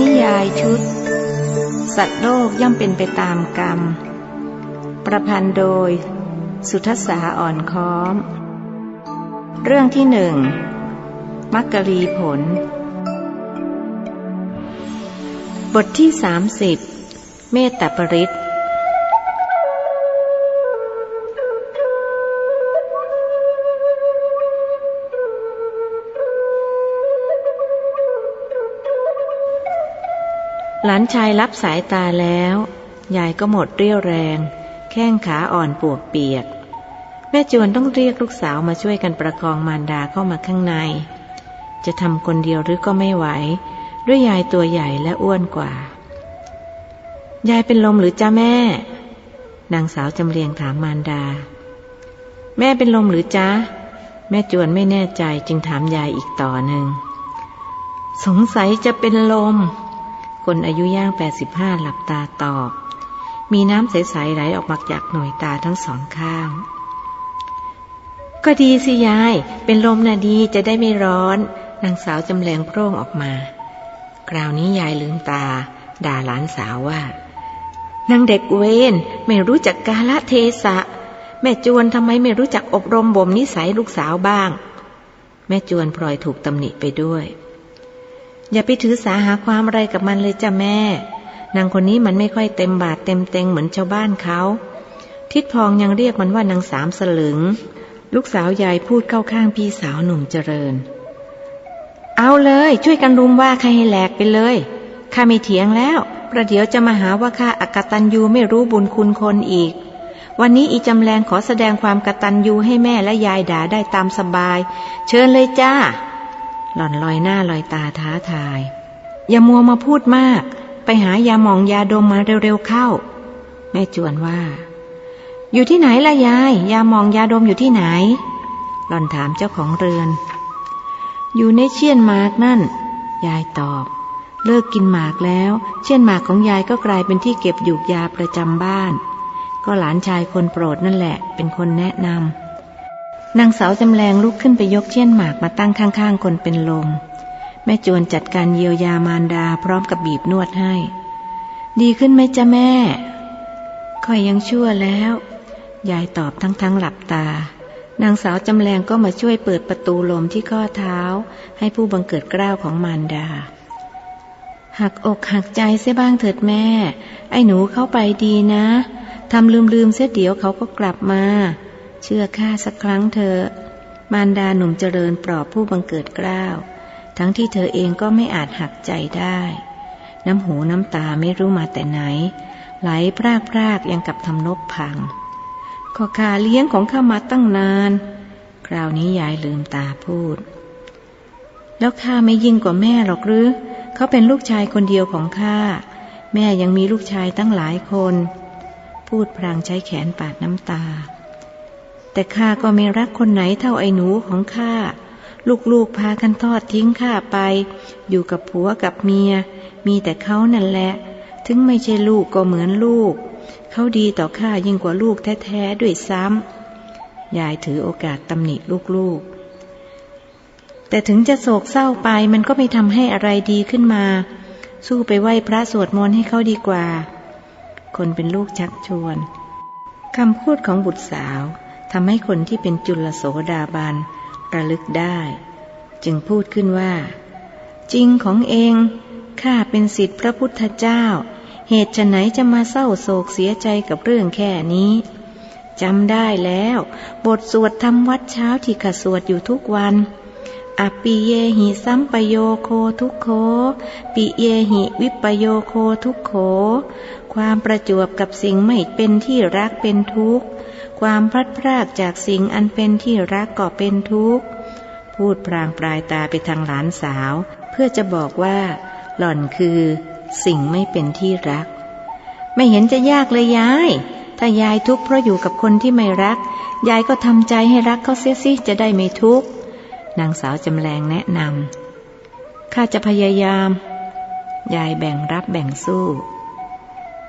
นิยายชุด สัตว์โลกย่อมเป็นไปตามกรรม ประพันธ์โดย สุทศาอ่อนค้อม เรื่องที่หนึ่งมักกะลีผล บทที่สามสิบเมตตาปริศ หลานชายรับสายตาแล้ว ยายก็หมดเรี่ยวแรง แข้งขาอ่อนปวกเปียก แม่จวนต้องเรียกลูกสาวมาช่วยกันประคองมารดาเข้ามาข้างใน จะทำคนเดียวหรือก็ไม่ไหว ด้วยยายตัวใหญ่และอ้วนกว่า ยายเป็นลมหรือจ้าแม่ นางสาวจำเรียงถามมารดา แม่เป็นลมหรือจ้าแม่จวนไม่แน่ใจจึงถามยายอีกต่อหนึ่ง สงสัยจะเป็นลม คนอายุย่าง 85 หลับตาตอบ มีน้ำใส ๆ ไหลออกมาจากหน่วยตาทั้งสองข้าง ก็ดีสิยาย เป็นลมนะดีจะได้ไม่ร้อน นางสาวจำแรงโพร่งออกมา คราวนี้ยายลืมตา ด่าหลานสาวว่านางเด็กเวนไม่รู้จักกาลเทศะ แม่จวนทำไมไม่รู้จักอบรมบ่มนิสัยลูกสาวบ้าง แม่จวนพลอยถูกตำหนิไปด้วย อย่าไปถือสาหาความอะไรกับมันเลยจ้ะแม่ นางคนนี้มันไม่ค่อยเต็มบาทเต็มเต็งเหมือนชาวบ้านเขา ทิดพองยังเรียกมันว่านางสามสลึง ลูกสาวยายพูดเข้าข้างพี่สาวหนุ่มเจริญ เอาเลยช่วยกันรุมว่าใครให้แหลกไปเลยข้าไม่เถียงแล้ว ประเดี๋ยวจะมาหาว่าข้าอากตันยูไม่รู้บุญคุณคนอีกวันนี้อีจำแรงขอแสดงความกตัญญูให้แม่และยายด่าได้ตามสบาย เชิญเลยจ้า หล่อนลอยหน้าลอยตาท้าทาย อย่ามัวมาพูดมาก ไปหายาหมองยาดมมาเร็วๆเข้า แม่จวนว่า อยู่ที่ไหนล่ะยาย ยาหมองยาดมอยู่ที่ไหน หล่อนถามเจ้าของเรือน อยู่ในเชียนหมากนั่น ยายตอบ เลิกกินหมากแล้ว เชียนหมากของยายก็กลายเป็นที่เก็บหยูกยาประจำบ้าน ก็หลานชายคนโปรดนั่นแหละ เป็นคนแนะนำ นางสาวจำแรงลุกขึ้นไปยกเชี่ยนหมากมาตั้งข้างๆ คนเป็นลม แม่จวนจัดการเยียวยามารดาพร้อมกับบีบนวดให้ ดีขึ้นไหมจ๊ะแม่คอยยังชั่วแล้ว ยายตอบทั้งๆหลับตา นางสาวจำแรงก็มาช่วยเปิดประตูลมที่ข้อเท้า ให้ผู้บังเกิดกล้าวของมารดา หักอกหักใจเสียบ้างเถิดแม่ ไอ้หนูเข้าไปดีนะทำลืมๆเสียเดี๋ยวเขาก็กลับมา เชื่อข้าสักครั้งเถอะมารดาหนุ่มเจริญปลอบผู้บังเกิดกล้าว ทั้งที่เธอเองก็ไม่อาจหักใจได้ น้ำหูน้ำตาไม่รู้มาแต่ไหน ไหลพรากพรากยังกับทำนบพังขอขาเลี้ยงของข้ามาตั้งนาน คราวนี้ยายลืมตาพูด แล้วข้าไม่ยิ่งกว่าแม่หรอกหรือ เขาเป็นลูกชายคนเดียวของข้า แม่ยังมีลูกชายตั้งหลายคน พูดพลางใช้แขนปาดน้ำตา แต่ข้าก็ไม่รักคนไหนเท่าไอ้หนูของข้า ลูกๆพากันทอดทิ้งข้าไป อยู่กับผัวกับเมีย มีแต่เขานั่นแหละ ถึงไม่ใช่ลูกก็เหมือนลูก เขาดีต่อข้ายิ่งกว่าลูกแท้ๆด้วยซ้ำ ยายถือโอกาสตำหนิลูกๆ แต่ถึงจะโศกเศร้าไปมันก็ไม่ทำให้อะไรดีขึ้นมา สู้ไปไหว้พระสวดมนต์ให้เขาดีกว่า คนเป็นลูกชักชวนคำพูดของบุตรสาว ทำให้คนที่เป็นจุลโสดาบันระลึกได้ จึงพูดขึ้นว่า จริงของเองข้าเป็นสิทธิพระพุทธเจ้า เหตุจะไหนจะมาเศร้าโศกเสียใจกับเรื่องแค่นี้จำได้แล้ว บทสวดทำวัดเช้าที่ข้าสวดอยู่ทุกวันอปิเยหิสัมปโยโคทุกโค ปิเยหิวิปโยโคทุกโขความประจวบกับสิ่งไม่เป็นที่รักเป็นทุกข์ ความพลัดพรากจากสิ่งอันเป็นที่รักก็เป็นทุกข์ พูดพรางปลายตาไปทางหลานสาว เพื่อจะบอกว่า หล่อนคือ สิ่งไม่เป็นที่รัก ไม่เห็นจะยากเลยยาย ถ้ายายทุกข์เพราะอยู่กับคนที่ไม่รัก ยายก็ทำใจให้รักเขาเสียสิจะได้ไม่ทุกข์นางสาวจำแรงแนะนำข้าจะพยายาม ยายแบ่งรับแบ่งสู้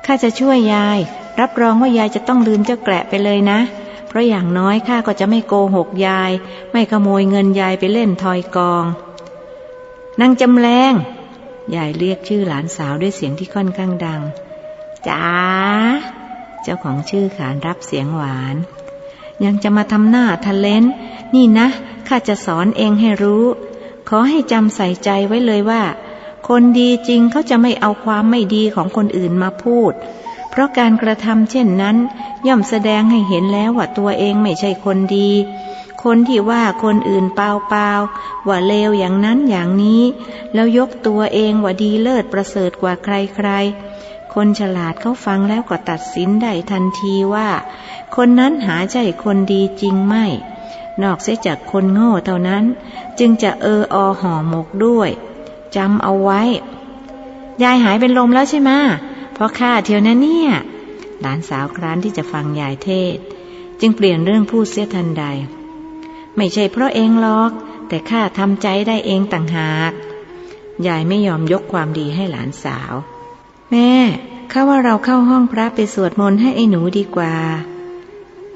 ข้าจะช่วยยาย รับรองว่ายายจะต้องลืมเจ้าแกละไปเลยนะ เพราะอย่างน้อยข้าก็จะไม่โกหกยาย ไม่ขโมยเงินยายไปเล่นทอยกองนางจำแรงยายเรียกชื่อหลานสาวด้วยเสียงที่ค่อนข้างดังจ๋าเจ้าของชื่อขานรับเสียงหวาน ยังจะมาทำหน้าทะเลนนี่นะข้าจะสอนเองให้รู้ ขอให้จำใส่ใจไว้เลยว่า คนดีจริงเขาจะไม่เอาความไม่ดีของคนอื่นมาพูด ราะการกระทำเช่นนั้น ย่อมแสดงให้เห็นแล้วว่าตัวเองไม่ใช่คนดี คนที่ว่าคนอื่นเปล่าเปล่าว่าเลวอย่างนั้นอย่างนี้ แล้วยกตัวเองว่าดีเลิศประเสริฐกว่าใครๆ คนฉลาดเขาฟังแล้วก็ตัดสินได้ทันทีว่า คนนั้นหาใจคนดีจริงไม่ นอกเสียจากคนโง่เท่านั้น จึงจะเอออห่อหมกด้วยจำเอาไว้ ยายหายเป็นลมแล้วใช่ไหม เพราะข้าเที่ยวนะเนี่ย หลานสาวคร้านที่จะฟังยายเทศ จึงเปลี่ยนเรื่องพูดเสียทันใด ไม่ใช่เพราะเองหรอก แต่ข้าทำใจได้เองต่างหาก ยายไม่ยอมยกความดีให้หลานสาว แม่ข้าว่าเราเข้าห้องพระไปสวดมนต์ให้ไอ้หนูดีกว่า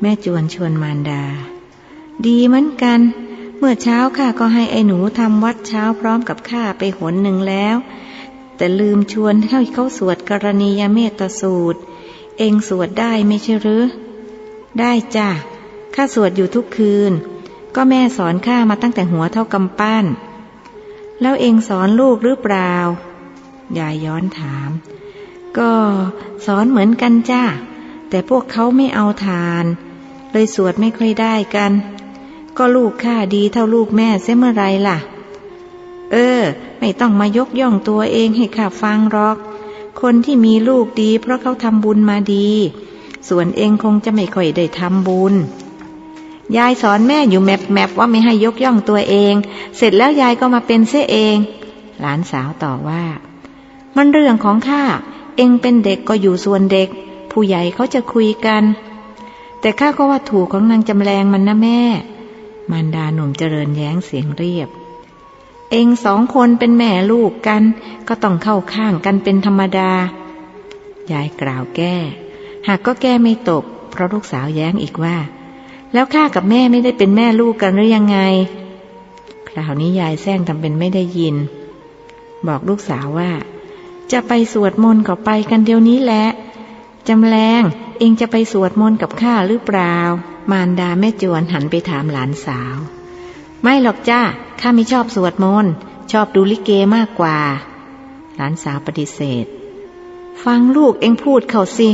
แม่จวนชวนมารดา ดีเหมือนกัน เมื่อเช้าข้าก็ให้ไอ้หนูทำวัดเช้าพร้อมกับข้าไปหนหนึ่งแล้ว แต่ลืมชวนให้เขาสวดกรณียเมตสูตร เองสวดได้ไม่ใช่หรือ ได้จ้ะข้าสวดอยู่ทุกคืน ก็แม่สอนข้ามาตั้งแต่หัวเท่ากำปั้น แล้วเองสอนลูกหรือเปล่ายายย้อนถาม ก็สอนเหมือนกันจ้าแต่พวกเขาไม่เอาทาน เลยสวดไม่ค่อยได้กัน ก็ลูกข้าดีเท่าลูกแม่เสียเมื่อไรล่ะ เออ ไม่ต้องมายกย่องตัวเองให้ข้าฟังหรอก คนที่มีลูกดีเพราะเขาทำบุญมาดี ส่วนเองคงจะไม่ค่อยได้ทำบุญ ยายสอนแม่อยู่แมบแมบว่าไม่ให้ยกย่องตัวเอง เสร็จแล้วยายก็มาเป็นเสียเอง หลานสาวต่อว่า มันเรื่องของข้า เองเป็นเด็กก็อยู่ส่วนเด็ก ผู้ใหญ่เขาจะคุยกัน แต่ข้าก็ว่าถูกของนางจำแรงมันนะแม่ มารดาหนุ่มเจริญแย้งเสียงเรียบ เองสองคนเป็นแม่ลูกกัน ก็ต้องเข้าข้างกันเป็นธรรมดา ยายกล่าวแก้ หากก็แก้ไม่ตก เพราะลูกสาวแย้งอีกว่า แล้วข้ากับแม่ไม่ได้เป็นแม่ลูกกันหรือยังไง คราวนี้ยายแซงทำเป็นไม่ได้ยิน บอกลูกสาวว่า จะไปสวดมนต์ก็ไปกันเดี๋ยวนี้แหละจำแรงเองจะไปสวดมนต์กับข้าหรือเปล่า มารดาแม่จวนหันไปถามหลานสาว ไม่หรอกจ้า ข้าไม่ชอบสวดมนต์ชอบดูลิเกมากกว่า หลานสาวปฏิเสธ ฟังลูกเองพูดเขาสิ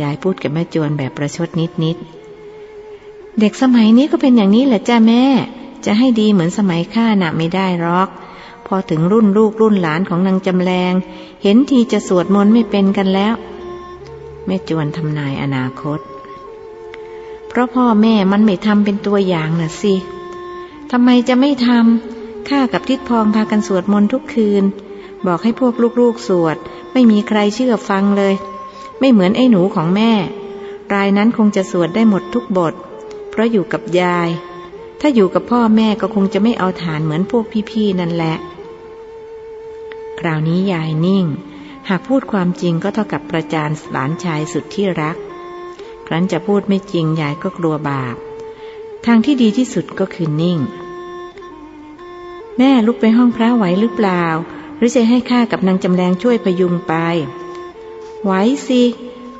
ยายพูดกับแม่จวนแบบประชดนิดนิดเด็กสมัยนี้ก็เป็นอย่างนี้แหละจ้าแม่ จะให้ดีเหมือนสมัยข้าน่ะไม่ได้หรอก พอถึงรุ่นลูกรุ่นหลานของนางจำแรงเห็นทีจะสวดมนต์ไม่เป็นกันแล้วแม่จวนทำนายอนาคต เพราะพ่อแม่มันไม่ทำเป็นตัวอย่างน่ะสิ ทำไมจะไม่ทำข้ากับทิดพองพากันสวดมนต์ทุกคืน บอกให้พวกลูกๆสวด ไม่มีใครเชื่อฟังเลย ไม่เหมือนไอ้หนูของแม่ รายนั้นคงจะสวดได้หมดทุกบท เพราะอยู่กับยาย ถ้าอยู่กับพ่อแม่ก็คงจะไม่เอาฐานเหมือนพวกพี่ๆนั่นแหละ คราวนี้ยายนิ่ง หากพูดความจริงก็เท่ากับประจานหลานชายสุดที่รัก ครั้นจะพูดไม่จริงยายก็กลัวบาปทางที่ดีที่สุดก็คือนิ่ง แม่ลุกไปห้องพระไหวหรือเปล่า หรือจะให้ข้ากับนางจำแรงช่วยพยุงไป ไหวสิ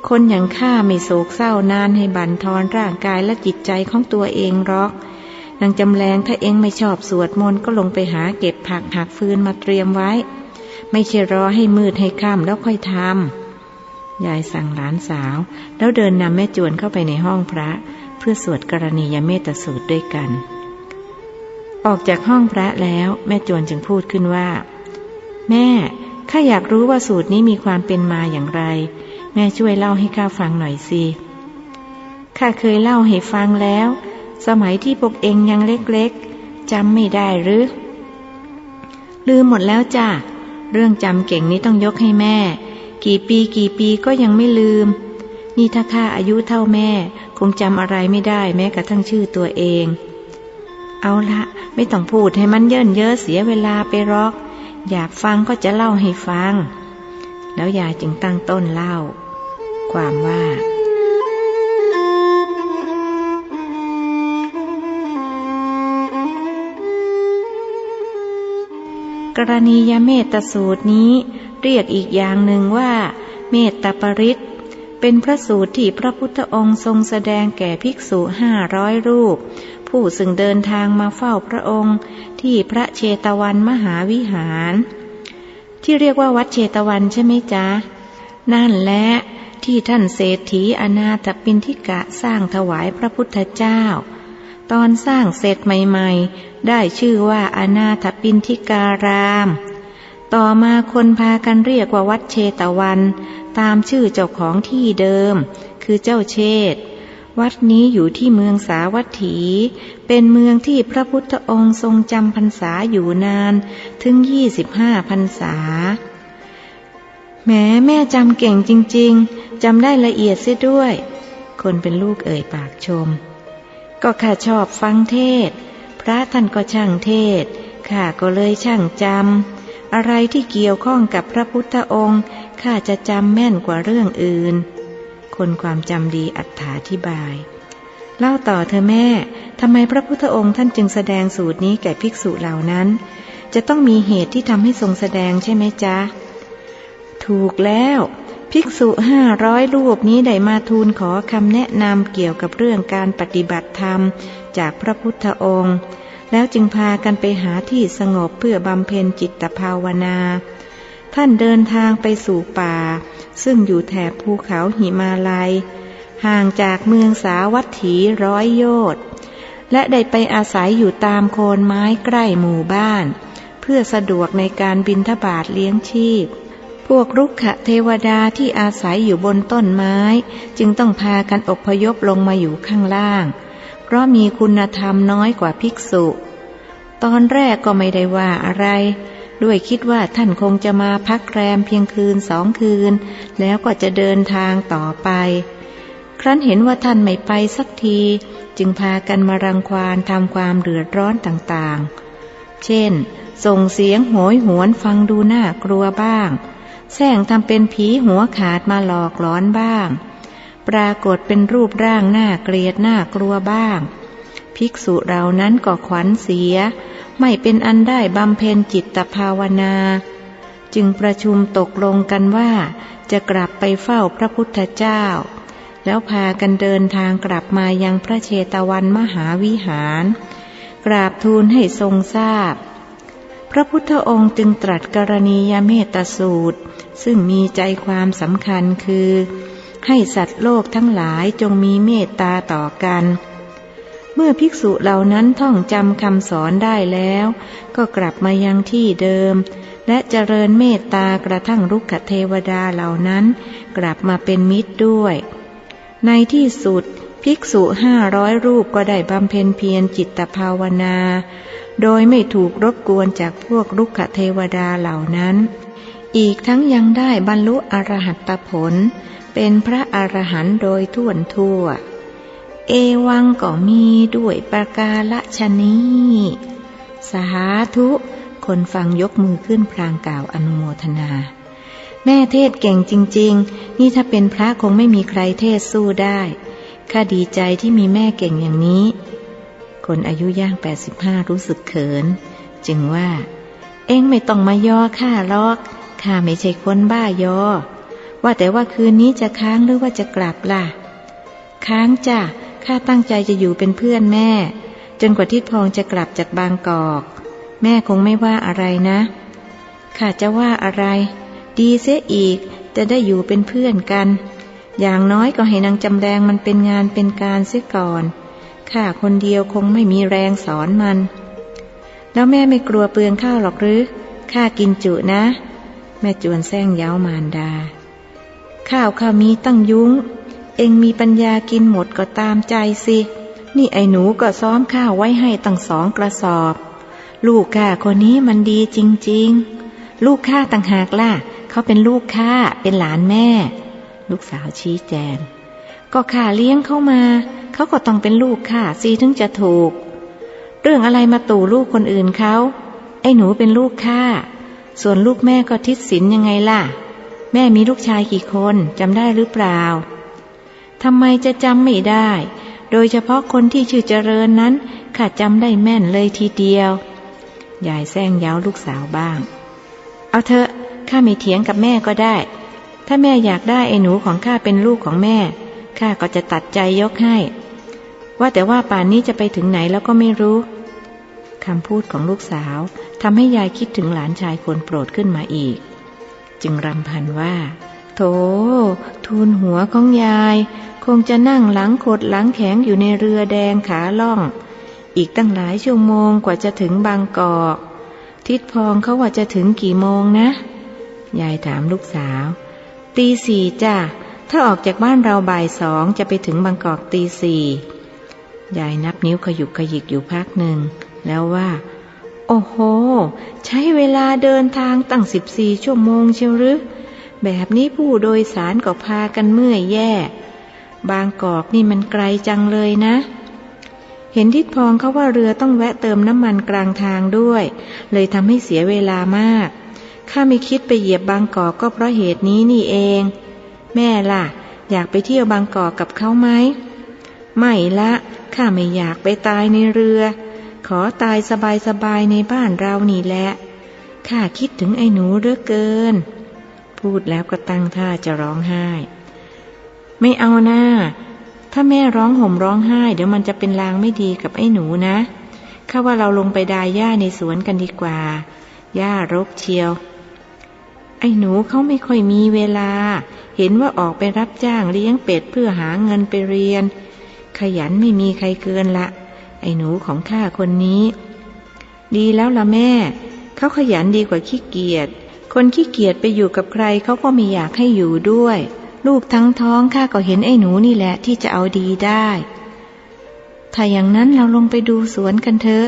คนอย่างข้าไม่โศกเศร้านานให้บั่นทอนร่างกายและจิตใจของตัวเองหรอกนางจำแรงถ้าเองไม่ชอบสวดมนต์ก็ลงไปหาเก็บผักหักฟืนมาเตรียมไว้ ไม่ใช่รอให้มืดให้ค่ำแล้วค่อยทำยายสั่งหลานสาว แล้วเดินนำแม่จวนเข้าไปในห้องพระ เพื่อสวดกรณียเมตสูตรด้วยกัน ออกจากห้องพระแล้วแม่จวนจึงพูดขึ้นว่า แม่ข้าอยากรู้ว่าสูตรนี้มีความเป็นมาอย่างไร แม่ช่วยเล่าให้ข้าฟังหน่อยสิข้าเคยเล่าให้ฟังแล้ว สมัยที่พวกเองยังเล็กๆจำไม่ได้หรือ ลืมหมดแล้วจ้ะเรื่องจำเก่งนี้ต้องยกให้แม่ กี่ปีกี่ปีก็ยังไม่ลืม นี่ถ้าข้าอายุเท่าแม่ คงจำอะไรไม่ได้แม้กระทั่งชื่อตัวเอง เอาละไม่ต้องพูดให้มันเยินเยอะเสียเวลาไปรอก อยากฟังก็จะเล่าให้ฟัง แล้วยายจึงตั้งต้นเล่า ความว่า กรณียเมตสูตรนี้เรียกอีกอย่างหนึ่งว่า เมตตาปริตเป็นพระสูตรที่พระพุทธองค์ทรงแสดงแก่ภิกษุห้าร้อยรูป ผู้ซึ่งเดินทางมาเฝ้าพระองค์ที่พระเชตวันมหาวิหาร ที่เรียกว่าวัดเชตวันใช่ไหมจ๊ะ นั่นแหละที่ท่านเศรษฐีอนาถปินทิกะสร้างถวายพระพุทธเจ้า ตอนสร้างเสร็จใหม่ๆ ได้ชื่อว่าอนาถปินทิการาม ต่อมาคนพากันเรียกว่าวัดเชตวัน ตามชื่อเจ้าของที่เดิม คือเจ้าเชษ วัดนี้อยู่ที่เมืองสาวัตถี เป็นเมืองที่พระพุทธองค์ทรงจำพรรษาอยู่นานถึงยี่สิบห้าพรรษา แม้แม่จำเก่งจริง ๆจำได้ละเอียดเสียด้วย คนเป็นลูกเอ่ยปากชม ก็ข้าชอบฟังเทศ พระท่านก็ช่างเทศข้าก็เลยช่างจำอะไรที่เกี่ยวข้องกับพระพุทธองค์ข้าจะจำแม่นกว่าเรื่องอื่น คนความจำดีอัถาธิบาย เล่าต่อเธอแม่ทำไมพระพุทธองค์ท่านจึงแสดงสูตรนี้แก่ภิกษุเหล่านั้น จะต้องมีเหตุที่ทำให้ทรงแสดงใช่ไหมจ๊ะ ถูกแล้ว ภิกษุห้าร้อยรูปนี้ได้มาทูลขอคำแนะนำเกี่ยวกับเรื่องการปฏิบัติธรรมจากพระพุทธองค์ แล้วจึงพากันไปหาที่สงบเพื่อบำเพ็ญจิตภาวนา ท่านเดินทางไปสู่ป่า ซึ่งอยู่แถบภูเขาหิมาลัย ห่างจากเมืองสาวัตถีร้อยโยชน์และได้ไปอาศัยอยู่ตามโคนไม้ใกล้หมู่บ้าน เพื่อสะดวกในการบินทบาทเลี้ยงชีพ พวกรุกขเทวดาที่อาศัยอยู่บนต้นไม้ จึงต้องพากันอพยพลงมาอยู่ข้างล่าง เพราะมีคุณธรรมน้อยกว่าภิกษุ ตอนแรกก็ไม่ได้ว่าอะไร ด้วยคิดว่าท่านคงจะมาพักแรมเพียงคืนสองคืน แล้วก็จะเดินทางต่อไป ครั้นเห็นว่าท่านไม่ไปสักที จึงพากันมารังควานทำความเดือดร้อนต่างๆ เช่น ส่งเสียงโหยหวนฟังดูน่ากลัวบ้าง แสงทำเป็นผีหัวขาดมาหลอกหลอนบ้าง ปรากฏเป็นรูปร่างหน้าเกลียดหน้ากลัวบ้าง ภิกษุเหล่านั้นก็ขวัญเสีย ไม่เป็นอันได้บำเพ็ญจิตภาวนา จึงประชุมตกลงกันว่า จะกลับไปเฝ้าพระพุทธเจ้า แล้วพากันเดินทางกลับมายังพระเชตวันมหาวิหาร กราบทูลให้ทรงทราบพระพุทธองค์จึงตรัสกรณียเมตสูตร ซึ่งมีใจความสำคัญคือ ให้สัตว์โลกทั้งหลายจงมีเมตตาต่อกัน เมื่อภิกษุเหล่านั้นท่องจำคำสอนได้แล้ว ก็กลับมายังที่เดิม และเจริญเมตตากระทั่งรุกขเทวดาเหล่านั้น กลับมาเป็นมิตรด้วย ในที่สุด ภิกษุห้าร้อยรูปก็ได้บำเพ็ญเพียรจิตภาวนา โดยไม่ถูกรบกวนจากพวกลุกขเทวดาเหล่านั้น อีกทั้งยังได้บรรลุอรหัตผล เป็นพระอรหันต์โดยทั่วทั่ว เอวังก็มีด้วยประกาละชนีสาธุคนฟังยกมือขึ้นพรางกล่าวอนุโมทนา แม่เทศเก่งจริง ๆ นี่ถ้าเป็นพระคงไม่มีใครเทศสู้ได้ข้าดีใจที่มีแม่เก่งอย่างนี้ คนอายุย่างแปดสิบห้ารู้สึกเขิน จึงว่า เอ็งไม่ต้องมาย่อข้าลอกข้าไม่ใช่คนบ้ายอ ว่าแต่ว่าคืนนี้จะค้างหรือว่าจะกลับล่ะ ค้างจ้ะ ข้าตั้งใจจะอยู่เป็นเพื่อนแม่ จนกว่าทิดพองจะกลับจากบางกอก แม่คงไม่ว่าอะไรนะข้าจะว่าอะไร ดีเสียอีกจะได้อยู่เป็นเพื่อนกัน อย่างน้อยก็ให้นางจำแดงมันเป็นงานเป็นการเสียก่อนข้าคนเดียวคงไม่มีแรงสอนมัน แล้วแม่ไม่กลัวเปลืองข้าวหรอกหรือข้ากินจุนะ แม่จวนแซงเย้ามารดา ข้าวข้ามีตั้งยุ้ง เองมีปัญญากินหมดก็ตามใจสิ นี่ไอ้หนูก็ซ้อมข้าวไว้ให้ตั้งสองกระสอบ ลูกข้าคนนี้มันดีจริง ๆ ลูกข้าต่างหากล่ะ เขาเป็นลูกข้าเป็นหลานแม่ ลูกสาวชี้แจง ก็ข้าเลี้ยงเข้ามา เขาก็ต้องเป็นลูกข้าสิถึงจะถูก เรื่องอะไรมาตู่ลูกคนอื่นเขา ไอ้หนูเป็นลูกข้า ส่วนลูกแม่ก็ทิศสินยังไงล่ะ แม่มีลูกชายกี่คนจำได้หรือเปล่า ทำไมจะจำไม่ได้ โดยเฉพาะคนที่ชื่อเจริญนั้นข้าจำได้แม่นเลยทีเดียวยายแซงเย้าลูกสาวบ้าง เอาเถอะข้าไม่เถียงกับแม่ก็ได้ ถ้าแม่อยากได้ไอ้หนูของข้าเป็นลูกของแม่ข้าก็จะตัดใจยกให้ ว่าแต่ว่าป่านนี้จะไปถึงไหนแล้วก็ไม่รู้คำพูดของลูกสาวทำให้ยายคิดถึงหลานชายคนโปรดขึ้นมาอีก จึงรำพันว่า โถ ทูลหัวของยาย คงจะนั่งหลังขดหลังแข็งอยู่ในเรือแดงขาล่อง อีกตั้งหลายชั่วโมงกว่าจะถึงบางกอก ทิดพองเขาว่าจะถึงกี่โมงนะ ยายถามลูกสาว ตีสี่จ้ะ ถ้าออกจากบ้านเราบ่ายสองจะไปถึงบางกอกตีสี่ยายนับนิ้วขยุกขยิกอยู่พักหนึ่ง แล้วว่า โอ้โห ใช้เวลาเดินทางตั้งสิบสี่ชั่วโมงเชียวหรือ แบบนี้ผู้โดยสารก็พากันเมื่อยแย่ บางกอกนี่มันไกลจังเลยนะ เห็นทิดพองเขาว่าเรือต้องแวะเติมน้ำมันกลางทางด้วย เลยทำให้เสียเวลามาก ข้าไม่คิดไปเหยียบบางกอกก็เพราะเหตุนี้นี่เอง แม่ล่ะ อยากไปเที่ยวบางกอกกับเขาไหม ไม่ละ ข้าไม่อยากไปตายในเรือ ขอตายสบายๆในบ้านเรานี่แหละ ข้าคิดถึงไอ้หนูเหลือเกิน พูดแล้วก็ตั้งท่าจะร้องไห้ ไม่เอาหน้า ถ้าแม่ร้องห่มร้องไห้ เดี๋ยวมันจะเป็นลางไม่ดีกับไอ้หนูนะข้าว่าเราลงไปดายหญ้าในสวนกันดีกว่า หญ้ารกเชียว ไอ้หนูเขาไม่ค่อยมีเวลา เห็นว่าออกไปรับจ้างเลี้ยงเป็ดเพื่อหาเงินไปเรียน ขยันไม่มีใครเกินละ ไอ้หนูของข้าคนนี้ ดีแล้วละแม่ เขาขยันดีกว่าขี้เกียจ คนขี้เกียจไปอยู่กับใครเขาก็ไม่อยากให้อยู่ด้วย ลูกทั้งท้องข้าก็เห็นไอ้หนูนี่แหละที่จะเอาดีได้ ถ้าอย่างนั้นเราลงไปดูสวนกันเถอะ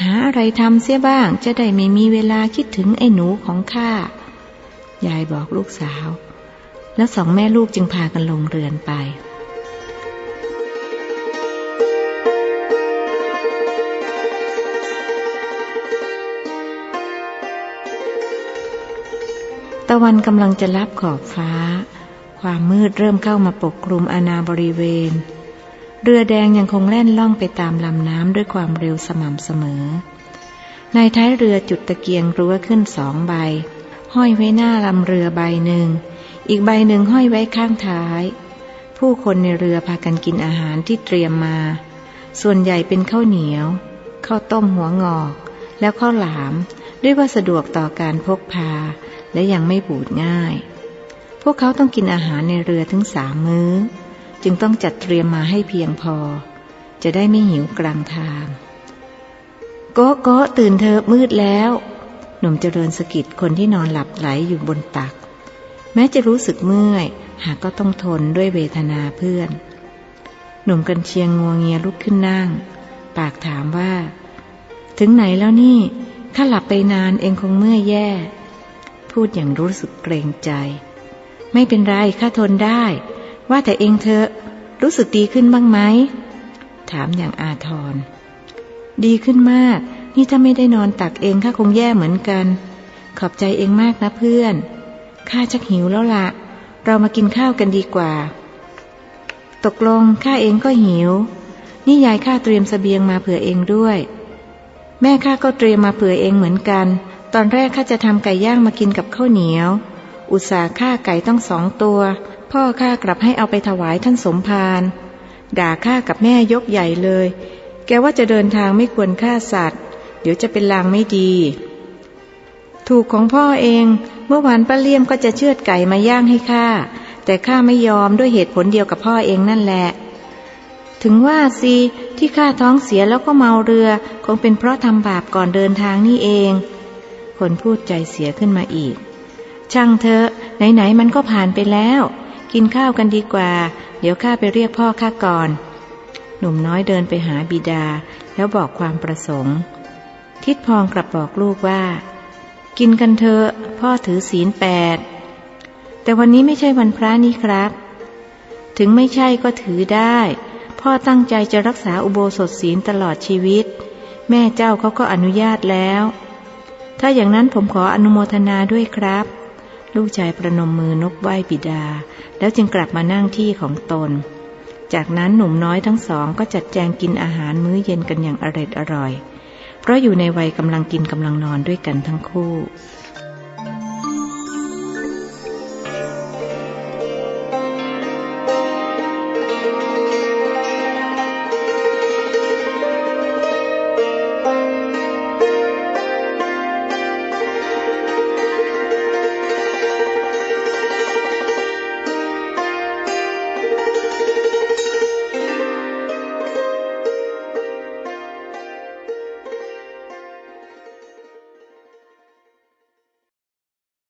หาอะไรทำเสียบ้างจะได้ไม่มีเวลาคิดถึงไอ้หนูของข้ายายบอกลูกสาว แล้วสองแม่ลูกจึงพากันลงเรือนไปตะวันกำลังจะลับขอบฟ้า ความมืดเริ่มเข้ามาปกคลุมอาณาบริเวณ เรือแดงยังคงแล่นล่องไปตามลำน้ำด้วยความเร็วสม่ำเสมอ ในท้ายเรือจุดตะเกียงรั้วขึ้นสองใบ ห้อยไว้หน้าลำเรือใบหนึ่ง อีกใบหนึ่งห้อยไว้ข้างท้าย ผู้คนในเรือพากันกินอาหารที่เตรียมมา ส่วนใหญ่เป็นข้าวเหนียว ข้าวต้มหัวงอก แล้วข้าวหลาม ด้วยว่าสะดวกต่อการพกพาและยังไม่บูดง่าย พวกเขาต้องกินอาหารในเรือถึงสามมื้อ จึงต้องจัดเตรียมมาให้เพียงพอ จะได้ไม่หิวกลางทางโก๊ะโก๊ะตื่นเธอมืดแล้ว หนุ่มเจริญสกิดคนที่นอนหลับไหลอยู่บนตัก แม้จะรู้สึกเมื่อย หากก็ต้องทนด้วยเวทนาเพื่อน หนุ่มกันเชียงงัวเงียลุกขึ้นนั่ง ปากถามว่า ถึงไหนแล้วนี่ ถ้าหลับไปนานเองคงเมื่อยแย่ พูดอย่างรู้สึกเกรงใจ ไม่เป็นไรข้าทนได้ ว่าแต่เองเธอรู้สึกดีขึ้นบ้างไหม ถามอย่างอาทร ดีขึ้นมาก นี่ถ้าไม่ได้นอนตักเองข้าคงแย่เหมือนกัน ขอบใจเองมากนะเพื่อน ข้าชักหิวแล้วละ เรามากินข้าวกันดีกว่า ตกลงข้าเองก็หิว นี่ยายข้าเตรียมสเสบียงมาเผื่อเองด้วย แม่ข้าก็เตรียมมาเผื่อเองเหมือนกัน ตอนแรกข้าจะทำไก่ย่างมากินกับข้าวเหนียว อุตส่าห์ฆ่าไก่ต้องสองตัว พ่อข้ากลับให้เอาไปถวายท่านสมภารด่าข้ากับแม่ยกใหญ่เลย แกว่าจะเดินทางไม่ควรฆ่าสัตว์ เดี๋ยวจะเป็นลางไม่ดี ถูกของพ่อเอง เมื่อวานป้าเลี่ยมก็จะเชือดไก่มาย่างให้ข้า แต่ข้าไม่ยอมด้วยเหตุผลเดียวกับพ่อเองนั่นแหละ ถึงว่าสิที่ข้าท้องเสียแล้วก็เมาเรือ คงเป็นเพราะทำบาปก่อนเดินทางนี่เอง คนพูดใจเสียขึ้นมาอีก ช่างเถอะ ไหนๆมันก็ผ่านไปแล้ว กินข้าวกันดีกว่า เดี๋ยวข้าไปเรียกพ่อข้าก่อน หนุ่มน้อยเดินไปหาบิดา แล้วบอกความประสงค์ ทิดพองกลับบอกลูกว่า กินกันเถอะพ่อถือศีลแปด แต่วันนี้ไม่ใช่วันพระนี่ครับ ถึงไม่ใช่ก็ถือได้ พ่อตั้งใจจะรักษาอุโบสถศีลตลอดชีวิต แม่เจ้าเขาก็อนุญาตแล้ว ถ้าอย่างนั้นผมขออนุโมทนาด้วยครับ ลูกชายประนมมือนบไหว้บิดา แล้วจึงกลับมานั่งที่ของตน จากนั้นหนุ่มน้อยทั้งสองก็จัดแจงกินอาหารมื้อเย็นกันอย่างอร็ดอร่อย เพราะอยู่ในวัยกำลังกินกำลังนอนด้วยกันทั้งคู่